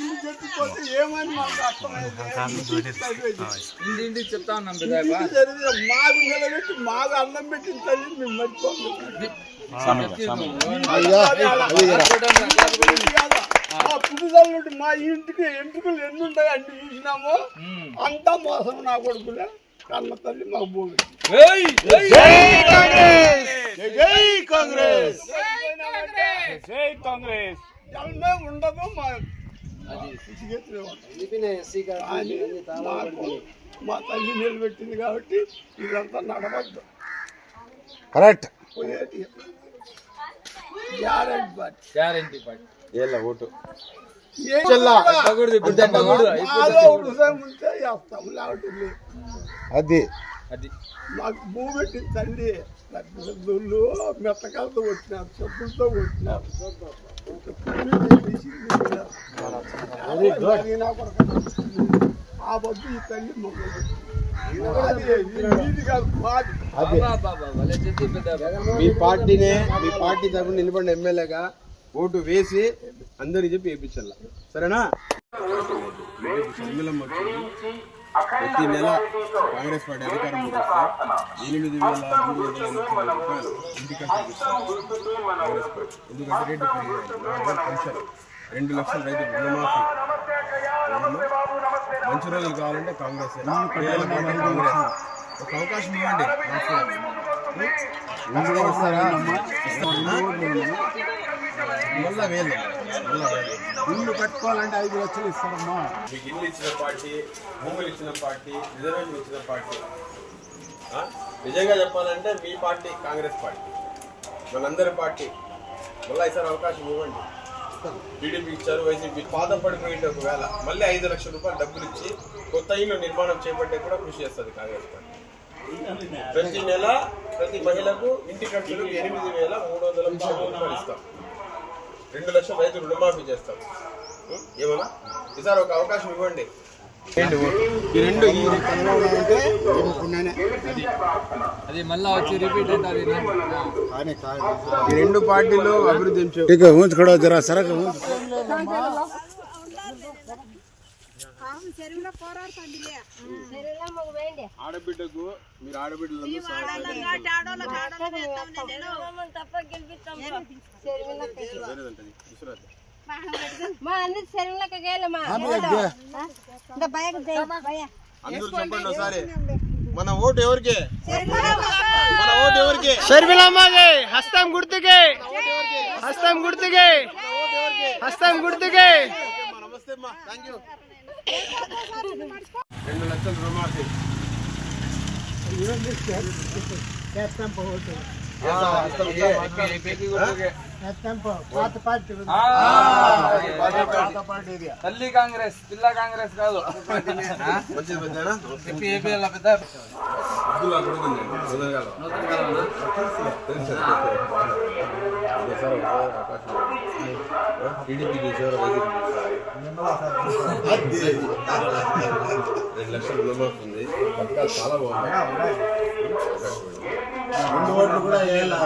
ఇల్లు ఏమని మాకు అర్థమైంది? ఇంటి ఇంటికి చెప్తా ఉన్నాం మాకు నిలబెట్టి మాకు అన్నం పెట్టిన తల్లి మేము అయ్యా ఆ పుట్టుదల్లుండి మా ఇంటికి ఎంట్రుకలు ఎన్ని ఉంటాయి అన్ని చూసినాము అంతా మోసం నా కొడుకులే. కన్న తల్లి మాకు భూమి. ఏయ్ ఏయ్ జై కాంగ్రెస్! జై కాంగ్రెస్! జన్మే ఉండదు మా మా తల్లి నిలబెట్టింది కాబట్టి ఇదంతా నడవద్దు. Correct guarantee but guarantee party ఏళ్ళ ఓటు. అది. అది. మాకు భూమి తల్లి పెద్దలు మెత్తకాలతో వచ్చినారు చెప్పులతో వచ్చినారు ఆ బొద్దు ఈ తల్లి మీ పార్టీనే మీ పార్టీ తరఫున నిలబడిన ఎమ్మెల్యేగా ఓటు వేసి అందరికి చెప్పి వేయించాల సరేనా షర్మిలమ్మ వచ్చింది. ప్రతి నెల కాంగ్రెస్ పార్టీ అధికారం ఎనిమిది వేల మూడు వందల ముప్పై రూపాయలు ఇంటికి కాంగ్రెస్ పార్టీ ఎందుకంటే రేటు పెరిగాయి రెండు లక్షల రైతు రుణమాఫీ మంచి రోజులు కావాలంటే కాంగ్రెస్ కాంగ్రెస్ ఒక అవకాశం ఇవ్వండి వస్తారా మళ్ళా వేలు. ఇల్లు కట్టుకోవాలంటే ఐదు లక్షలు ఇస్తారమ్మా. మీకు ఇల్లు ఇచ్చిన పార్టీ భూములు ఇచ్చిన పార్టీ రిజర్వేషన్ ఇచ్చిన పార్టీ. నిజంగా చెప్పాలంటే మీ పార్టీ కాంగ్రెస్ పార్టీ. మనందరి పార్టీ. మళ్ళీ ఈసారి అవకాశం ఇవ్వండి. టీడీపీ ఇచ్చారు వైసీపీ పాత పడిపోయింది ఒకవేళ. మళ్ళీ ఐదు లక్షల రూపాయలు డబ్బులు ఇచ్చి కొత్త ఇల్లు నిర్మాణం చేపట్టే కూడా కృషి చేస్తుంది కాంగ్రెస్ పార్టీ. ప్రతి నెల ప్రతి మహిళకు ఇంటి ఖర్చులు ఎనిమిది వేల మూడు వందల రూపాయలు ఇస్తాం. రెండు లక్షల రైతు రుణమాఫీ చేస్తాం ఏమన్నా ఈసారి ఒక అవకాశం ఇవ్వండి. ఈ రెండు అది. వచ్చి రిపీట్ ఈ రెండు పార్టీలు అభివృద్ధి ఆడబిడ్డకు మీరు ఆడబిడ్డలు తప్ప గెలిపి మా అందరి చెరువులకు గేలమా అందరూ చెప్పండి ఒకసారి మన ఓటు ఎవరికి మన ఓటు ఎవరికి షర్మిలమ్మకి హస్తం గుర్తుకే. హస్తం గుర్తుకే. హస్తం గుర్తుకే. ఓకే అమ్మా, నమస్తే అమ్మా థ్యాంక్ యూ రెండు లక్షల రుణమాఫీ తల్లి కాంగ్రెస్ పిల్ల కాంగ్రెస్ కాదు. టీడీపీ చూసారు రెండు లక్షల రుణమాఫీ ఉంది పథకాలు చాలా బాగున్నాయి రెండు ఓట్లు కూడా వేయాలి.